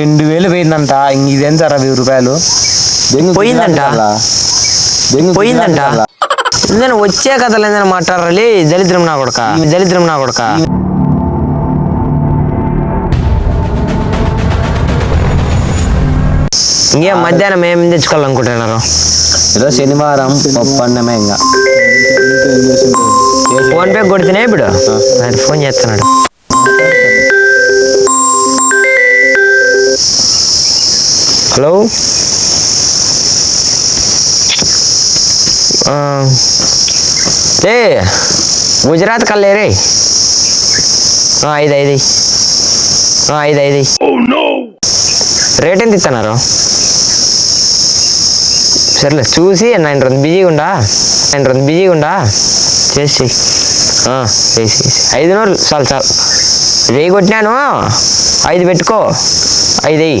రెండు వేలు పోయిందంట. ఇదేం సార్ వెయ్యి రూపాయలు? పోయిందంట? పోయిందంట. నేను వచ్చే కథలు ఏదైనా మాట్లాడాలి దళిద్రం నా కొడక? దళిద్రం నా కొడక? ఇంకేం మధ్యాహ్నం ఏం తెచ్చుకోవాలనుకుంటున్నారు? ఈరోజు శనివారం పప్పు అన్నమే ఇంకా. ఫోన్ పే కొడితేనే ఇప్పుడు? ఫోన్ చేస్తున్నాడు. హలో? ఏ గుజరాత్ కల్లే రే. ఐదు ఐదు ఐదు ఐదు రేట్ ఎంత ఇస్తున్నారు సర్లే చూసి నేను రెండు బిజీగా ఉండా? నేను రెండు బిజీగా ఉండా? చేసి ఆ, చేసి చేసి. ఐదు నూరు చాలు చాలు. వెయ్యి కొట్టినాను. ఐదు పెట్టుకో. ఐదు వెయ్యి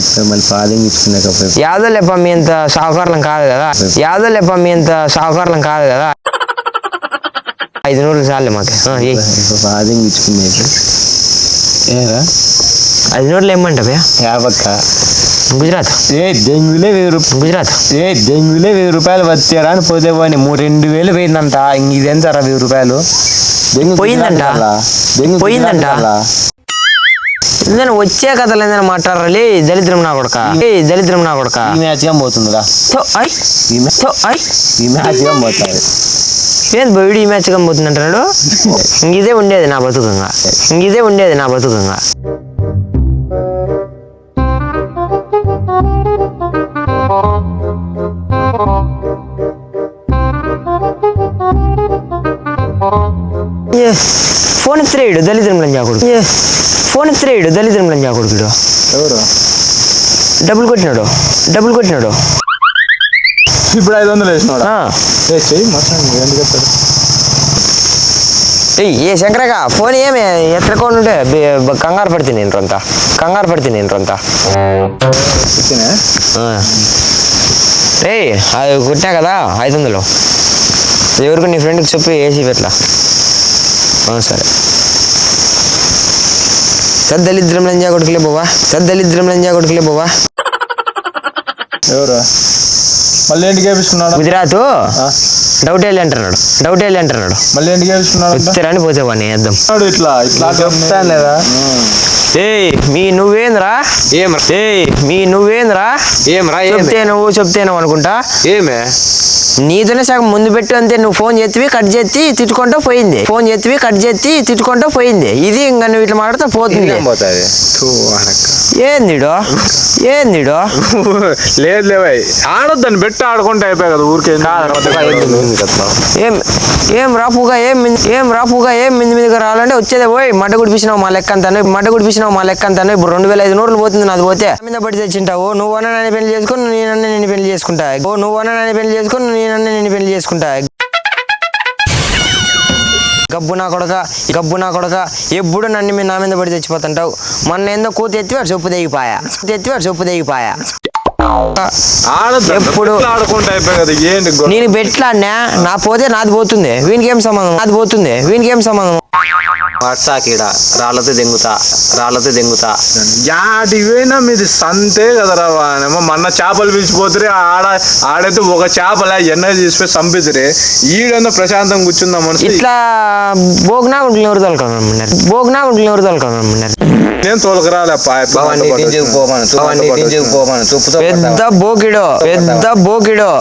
ఇక్కడ మళ్ళీ పాదం ఇచ్చుకునేకపోయి యాదో లేప మీ అంత సాహకారం కాదు కదా? యాదో లేప మీ అంత సాహకారం కాదు కదా? ఐదు నూరులు చాలే మాకు. ఇచ్చుకునేది ఏరా? ఐదు నూరులు ఏమంటావా యాభక్క గుజరాత్? ఏ దెంగులే వెయ్యి రూపాయలు గుజరాత్? ఏ దెంగులే వెయ్యి రూపాయలు వచ్చారా అని పోతే పోనీ మూడు రెండు వేలు పోయిందంట. ఇంక ఇదేం సార్ వెయ్యి రూపాయలు? పోయిందంట? పోయిందంట? నేను వచ్చే కథలు ఏదైనా మాట్లాడాలి దళిద్రం నా కొడక. ఏ దళిద్రం నా కొడక. ఈ మ్యాచ్గా పోతుందిరా? ఈ మ్యాచ్గా పోతాయి ఏం బయడు ఈ మ్యాచ్ ఇంక ఇదే ఉండేది నా బతుకంగా ఇంక ఇదే ఉండేది నా బతుకంగా ఫోన్ దళిద్రం లంజా కొడుకు. ఏ, ఫోన్ దళిద్రం లంజా కొడుకుడు. ఎవరు? డబ్బులు కొట్టినాడు డబ్బులు కొట్టినాడు. ఇప్పుడు ఐదు వందలు ఎందుకు ఎత్తాడు ఏయ్ ఏ శంకరగా ఫోన్ ఏమి? ఎత్తకుండా ఉంటే కంగారు పడితే నేను రొంత. కంగారు పడితే నేను రొంత. రే అది కొట్టా కదా ఐదు వందలు. ఎవరికి నీ ఫ్రెండ్కి చెప్పి ఏసీ పెట్లా ఆ, సరే సద్దలిద్రం లంజా కొడుకులే బావా సద్దలిద్రం లంజా కొడుకులే బావా ఎవరు మళ్ళీ ఏంటి గేపించుకున్నాడు గుజరాత్? డౌట్ వెళ్ళి అంటున్నాడు. డౌట్ వెళ్ళి అంటున్నాడు. మళ్ళీ ఏంటి గేపించుకున్నాడు వచ్చారని పోతే వాడిని వేద్దాం ఇట్లా ఇట్లా చెప్తాను లేదా? ఏయ్ మీ నువ్వేంద్రా? ఏం ఏయ్ మీ నువ్వేంద్రా? ఏం రా చెప్తే నువ్వు చెప్తే నువ్వు అనుకుంటా? ఏమే? నీతోనే సగం ముందు పెట్టు అంతే నువ్వు ఫోన్ చేతివి కట్ చేసి తిట్టుకుంటూ పోయింది. ఫోన్ చేతివి కట్ చేసి తిట్టుకుంటూ పోయింది. ఇది ఇంకా నువ్వు ఇట్లా మాట్లాడితే పోతుంది. పోతుంది? ఏందిడో ఏందిడో లేదు లేవై ఆడొద్దని పెట్టి ఆడుకుంటే అయిపోయి కదా ఊరికే. ఏం ఏం రాపుగా ఏం ఏం రాపుగా ఏం మింది మీదకి రావాలంటే వచ్చేదే పోయి మడ్డ గుడిపించినావు మా లెక్క అంతాను మడ్డ గుడిపించినావు మా లెక్క అంతాను ఇప్పుడు రెండు వేల ఐదు నూరులు పోతుంది నాది పోతే. మీద పడి తెచ్చింటావు. నువ్వు అన్న నన్ను పెళ్ళి చేసుకుని నేనన్న నేను పెళ్ళి చేసుకుంటా. ఓ నువ్వు అన్న నన్ను పెళ్ళి చేసుకుని నేనన్న నేను పెళ్ళి చేసుకుంటా. గబ్బు నా కొడక గబ్బు నా కొడక. ఎప్పుడు నన్ను మీ నా మీద పడి తెచ్చిపోతుంటావు. మొన్న ఏందో కూత ఎత్తివాడు చొప్పు తెగిపాయా. ఎత్తివాడు చొప్పు తెగిపాయా. ఎప్పుడు-? నేను పెట్లాడినా నా పోతే నాది పోతుంది. వీనికి ఏం సంబంధం? నాది పోతుంది. వీనికి ఏం సంబంధం? కీడ రాళ్ళతో దెంగుతా రాళ్ళతో దెంగుతా. యాడివైనా మీది సంతే కదరా వానేమో మొన్న చేపలు పిలిచిపోతురే ఆడ ఆడైతే ఒక చేపల ఎన్న తీసిపోయి చంపితురే ఈడేందో ప్రశాంతం కూర్చుందా మనసు? ఇట్లా బోగ్నా గుంటలు ఎవరు తోలుకోమన్నారు బోగ్నా గుంటలు ఎవరు తోలుకోమన్నారు నేను తోలకరాలే పెద్ద బోకిడో పెద్ద బోకిడో.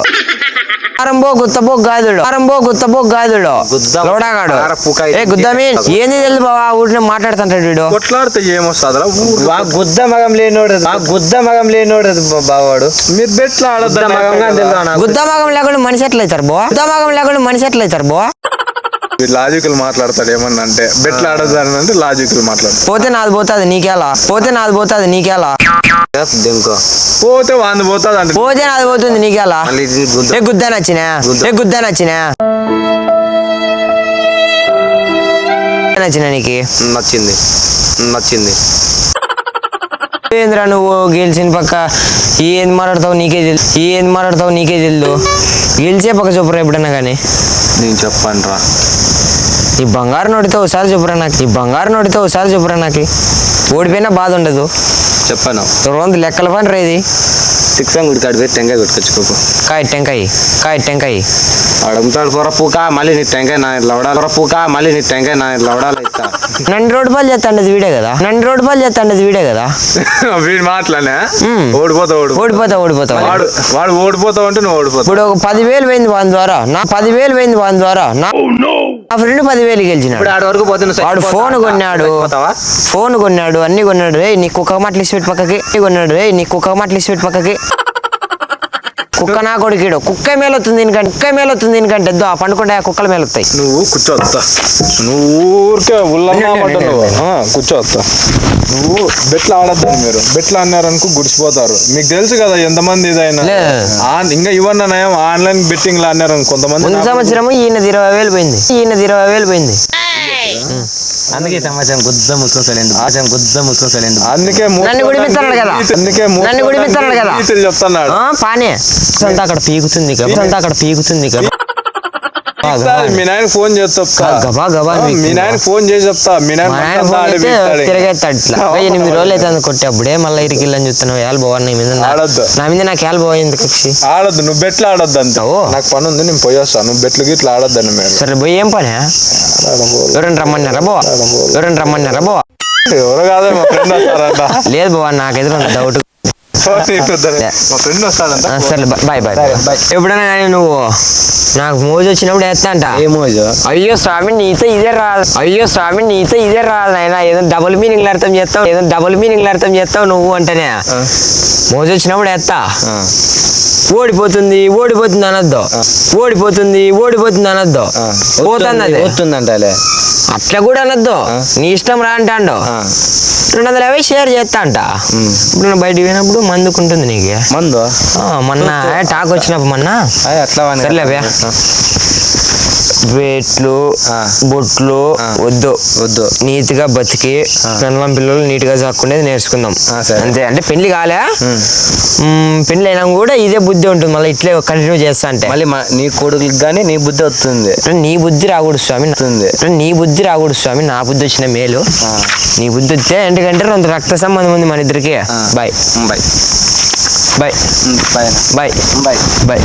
ఆరంబో గుత్తబో గాదుడు. ఆరంబో గుత్తబో గాదుడు. గుద్ద- లోడాగాడు. ఏ గుద్దమీన్ ఏంది తెలుసు బావా ఊరిని మాట్లాడుతుంటాడు వీడు? కొట్లాడితే ఏమొస్తుందిరా ఊరు. మా గుద్ద మగం లేనోడు మా గుద్ద మగం లేనోడు బావాడు. మీరు బెట్లు గుద్ద. తెలుసా నాకు? గుద్దమగం లేకుండా మనిషి ఎట్లయితారు బో? గుద్దమగం లేకుండా మనిషి ఎట్లయితారు బో? వీడు లాజికల్ మాట్లాడతాడు ఏమన్నా అంటే బెట్లు ఆడొద్దని అంటే లాజికల్ మాట్లాడతాడు పోతే నాది పోతుంది నీకేలా? పోతే నాది పోతుంది నీకేలా? పోతే వాంది పోతుంది అంటే పోతే నాది పోతుంది నీకేలా? ఏ గుద్దా నచ్చినా. ఏ గుద్దా నచ్చినా? నచ్చిన నీకు? నచ్చింది. నచ్చింది. ఏంద్రా నువ్వు గెలిచిన పక్క? ఏం మాట్లాడతావు నీకే తెలుసు ఏం మాట్లాడతావు నీకే తెలుసు గెలిచే పక్క చెప్పురా ఎప్పుడన్నా కానీ. నేను చెప్పను రా. నీ బంగారు నోటితో ఒకసారి చెప్పురా నాకు. నీ బంగారు నోటితో ఒకసారి చెప్పురా నాకు. ఓడిపోయినా బాధ ఉండదు. చెప్పాను? రెండు లెక్కల పని రేది తిక్సం గుడి కాడి పోయి టెంకాయ కొట్టుకొచ్చుకోకు కాయ టెంకాయ కాయ టెంకాయ. అడుగుతాడు పొర పూక మళ్ళీ నీ టెంకాయ నా లవడాలి పొర పూక మళ్ళీ నీ టెంకాయ నా లవడాలి ఇస్తా. నన్ను రోడ్డు పాలు చేస్తాండది వీడే కదా. నన్ను రోడ్డు పాలు చేస్తాండది వీడే కదా. వీడి మాటలనే మ్మ్. ఓడిపోతా ఓడిపో ఓడిపోతా ఓడిపోతా. వాడు వాడు ఓడిపోతావు అంటే నువ్వు ఓడిపోతావు. ఇప్పుడు ఒక పదివేలు పోయింది వాని ద్వారా. నా పదివేలు పోయింది వాని ద్వారా. నా నా ఫ్రెండ్ పదివేలు గెలిచినాడు. ఇప్పుడు ఆడ వరకు వాడు ఫోన్ కొన్నాడు. ఫోన్ కొన్నాడు అన్ని కొన్నాడు. రే నీ కుక్క మాటలు ఇసి పెట్టి పక్కకి. కొన్నాడు. రే నీ కుక్క మాటలు ఇసి పెట్టి పక్కకి. కుక్క నా కొడుకుడు. కుక్క మేలొస్తుంది దీనికంటే కుక్క మేలొస్తుంది దీనికంటే. ఎద్దు ఆ పండుకుంటే ఆ కుక్కల మేలొస్తాయి నువ్వు కూర్చోవద్దా నువ్వు ఊరికే ఉల్లమ్మాట నువ్వు ఆ, కూర్చోవద్దా నువ్వు బెట్లు ఆడద్దని మీరు. బెట్లు అన్నారనుకో గుడిసిపోతారు. మీకు తెలుసు కదా ఎంతమంది ఇదైనా. లే. ఇంకా ఇవన్నీ నయం. ఆన్లైన్ బెట్టింగ్ అన్నారు కొంతమంది ముందు సంవత్సరం ఈయనది ఇరవై వేలు పోయింది. ఈయనది ఇరవై వేలు పోయింది. అందుకే సమాచారం గుద్ద ముసుకొని సైలెంట్ ఆచారం గుద్ద ముసుకొని సైలెంట్ అందుకే నన్ను గుడిపిస్తున్నాడు కదా. అందుకే నన్ను గుడిపిస్తున్నాడు కదా. నీతులు చెప్తున్నాడు ఆ, పానే అంతా అక్కడ పీకుతుంది ఇక. అంతా అక్కడ పీకుతుంది ఇక. మీ నాయన ఫోన్ చేసి చెప్తా. గబా మీ నాయన ఫోన్ చేసి చెప్తా. మీ నాయన. తిరగేస్తాడు ఎనిమిది రోజులు అయితే కొట్టేప్పుడే మళ్ళీ ఇరికిల్లని చూస్తున్నావు. ఏళ్ళు బాగున్నా నీ మీద ఆడొద్దు. నా మీద నాకు ఏళ్ళు పోయింది కక్షి? ఆడొద్దు నువ్వు బెట్లు ఆడొద్దు అంతే. నాకు పని ఉంది నేను పోయేస్తాను నువ్వు బెట్లు గిట్లా ఆడొద్దని మీరు సరే పోయి ఏం పని? ఎవరైనా రమ్మన్నారా బో ఎవరైనా రమ్మన్నారా బో ఎవరు కాదే మా ఫ్రెండ్ లేదు బావ నాకు ఎదురు డౌట్ సరే బాయ్ ఎప్పుడైనా నువ్వు నాకు మోజు వచ్చినప్పుడు వేస్తా అంట. ఏ మోజు? అయ్యో స్వామి నీతో ఇదే రాదు. అయ్యో స్వామి నీతో ఇదే రాదు నాయన. ఏదో డబుల్ మీనింగ్ అర్థం చేస్తావు ఏదో డబుల్ మీనింగ్ అర్థం చేస్తావు నువ్వు అంటేనే. మోజు వచ్చినప్పుడు వేస్తా ఓడిపోతుంది ఓడిపోతుంది అనొద్దు. ఓడిపోతుంది ఓడిపోతుంది అనొద్దు. పోతుంది అది. వస్తుందంటలే అట్లా కూడా అనొద్దు. నీ ఇష్టం రా అంటాడు. రెండు వందల యాభై షేర్ చేస్తా అంట. ఇప్పుడు బయటికి పోయినప్పుడు మందుకుంటుంది నీకు. మందు? మొన్న టాక్ వచ్చినప్పుడు మొన్న. అట్లా వాని- సర్లే అవ్వా. వేట్లు. బొట్లు వద్దు. వద్దు. నీట్గా బతికి పెళ్ళం పిల్లలు నీట్గా చాక్కునేది నేర్చుకుందాం. అంతే. అంటే పెళ్ళి కాలే. పెళ్ళి అయినా కూడా ఇదే బుద్ధి ఉంటుంది. మళ్ళీ ఇట్లే కంటిన్యూ చేస్తా అంటే. మళ్ళీ నీ కొడుకులకి కానీ నీ బుద్ధి వస్తుంది. నీ బుద్ధి రాకూడదు స్వామి. నీ బుద్ధి రాకూడదు స్వామి. నా బుద్ధి వచ్చిన మేలు. నీ బుద్ధి వస్తే ఎందుకంటే రెండు రక్త సంబంధం ఉంది మన ఇద్దరికి. Bye. Bye. Bye. Bye. Bye. Bye.